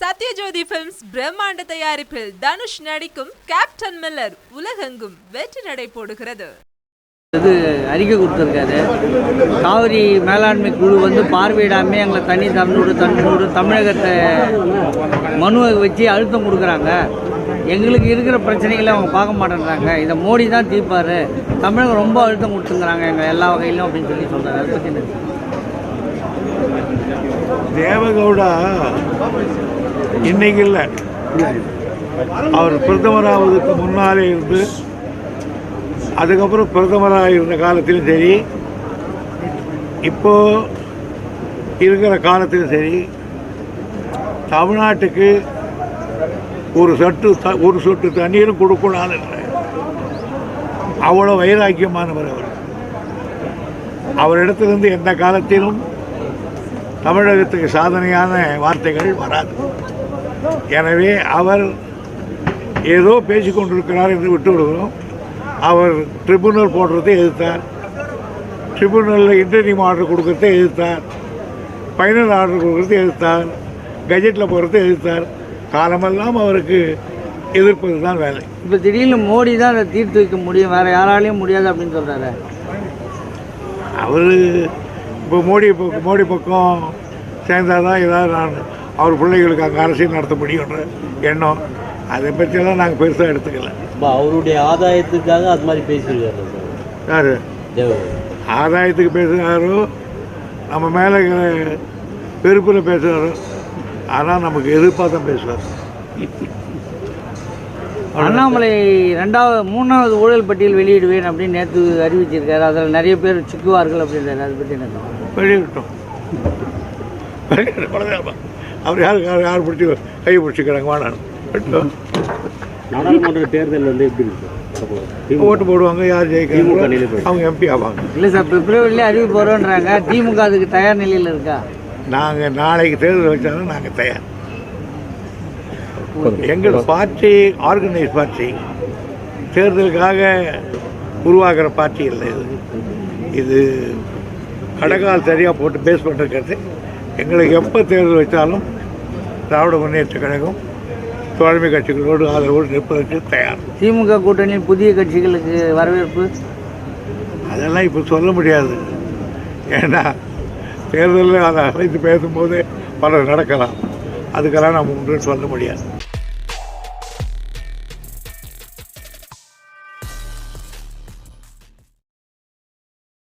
Sathyajothi films பிரம்மாண்ட தயாரிப்பில் தனுஷ் நடிக்கும் கேப்டன் மில்லர் உலகெங்கும் வெற்றி நடை போடுகிறது. இது அறிக்கை கொடுத்துருக்காரு. காவிரி மேலாண்மை குழு வந்து பார்வையிடாமல் எங்களை தண்ணி தரணுடு தண்ணூடு தமிழகத்தை மனுவை வச்சு அழுத்தம் கொடுக்குறாங்க. எங்களுக்கு இருக்கிற பிரச்சனைகளை அவங்க பார்க்க மாட்டேன்றாங்க. இதை மோடி தான் தீர்ப்பார். தமிழகம் ரொம்ப அழுத்தம் கொடுத்துங்கிறாங்க எங்கள் எல்லா வகையிலும் அப்படின்னு சொல்லி சொல்கிறாரு அதை பற்றி தேவகவுடா இன்னைக்கு இல்லை. அவர் பிரதமராவதுக்கு முன்னாலே இருந்து அதுக்கப்புறம் பிரதமராக இருந்த காலத்திலும் சரி இப்போ இருக்கிற காலத்திலும் சரி தமிழ்நாட்டுக்கு ஒரு சொட்டு த ஒரு சொட்டு தண்ணீரும் கொடுக்கூடாது அவ்வளோ வைராக்கியமானவர் அவர். அவரிடத்திலிருந்து எந்த காலத்திலும் தமிழகத்துக்கு சாதனையான வார்த்தைகள் வராது. எனவே அவர் ஏதோ பேசிக் கொண்டிருக்கிறார் என்று விட்டு விடுகிறோம் அவர் ட்ரிபுனல் போடுறதை எதிர்த்தார். ட்ரிபுனலில் இன்டர்வியூ ஆர்டர் கொடுக்கறதை எதிர்த்தார். ஃபைனல் ஆர்டர் கொடுக்கறதை எதிர்த்தார். கஜெட்டில் போகிறதை எதிர்த்தார். காலமெல்லாம் அவருக்கு எதிர்ப்பது தான் வேலை. இப்போ திடீர்னு மோடி தான் அதை தீர்த்து வைக்க முடியும். வேறு யாராலையும் முடியாது அப்படின்னு சொல்கிறாரு அவர் இப்போ மோடி பக்கம் மோடி பக்கம் சேர்ந்தால் தான் ஏதாவது நான் அவர் பிள்ளைகளுக்கு அங்கே அரசியல் நடத்த முடியுன்ற எண்ணம். அதை பற்றியெல்லாம் நாங்கள் பெருசாக எடுத்துக்கல. அவருடைய ஆதாயத்துக்காக அது மாதிரி பேசியிருக்காரு சார். யார்? ஆதாயத்துக்கு பேசுகிறாரோ நம்ம மேலே வெறுப்பில் பேசுகிறாரோ ஆனால் நமக்கு எதிர்ப்பாக தான் பேசுவார். அண்ணாமலை ரெண்டாவது மூணாவது ஊழல் பட்டியல் வெளியிடுவேன் அப்படின்னு நேற்று அறிவிச்சிருக்காரு. அதில் நிறைய பேர் சிக்குவார்கள் அப்படின்றாரு. அதை பற்றி என்ன? வெளியிட்டோம். அவர் யார் யார் யார் பிடிச்சி கை பிடிச்சிக்கிறாங்க விட்டோம். நாடாளுமன்ற தேர்தல் வந்து எப்படி இருக்கு? ஓட்டு போடுவாங்க யார் ஜெயிக்கிறாங்க. அவங்க எம்பி ஆவாங்க. இல்லை சார் பிப்ரவரியிலே அறிவிப்பு போகிறோன்றாங்க திமுக அதுக்கு தயார் நிலையில் இருக்கா? நாங்கள் நாளைக்கு தேர்தல் வச்சாலும் நாங்கள் தயார். எங்கள் பார்ட்டி ஆர்கனைஸ் பார்ட்டி. தேர்தலுக்காக உருவாகிற பார்ட்டி இல்லை இது. இது கடகால் சரியாக போட்டு பேஸ் பண்ணிருக்கிறது எங்களுக்கு எப்போ தேர்தல் வச்சாலும் திராவிட முன்னேற்ற கழகம் தோழமை கட்சிகளோடு ஆதரவோடு நிற்பதற்கு தயார். திமுக கூட்டணியில் புதிய கட்சிகளுக்கு வரவேற்பு? அதெல்லாம் இப்போ சொல்ல முடியாது. ஏன்னா தேர்தலில் அதை அழைத்து பேசும்போது பலர் நடக்கலாம். அதுக்கெல்லாம் நம்ம ஒன்றும் சொல்ல முடியாது.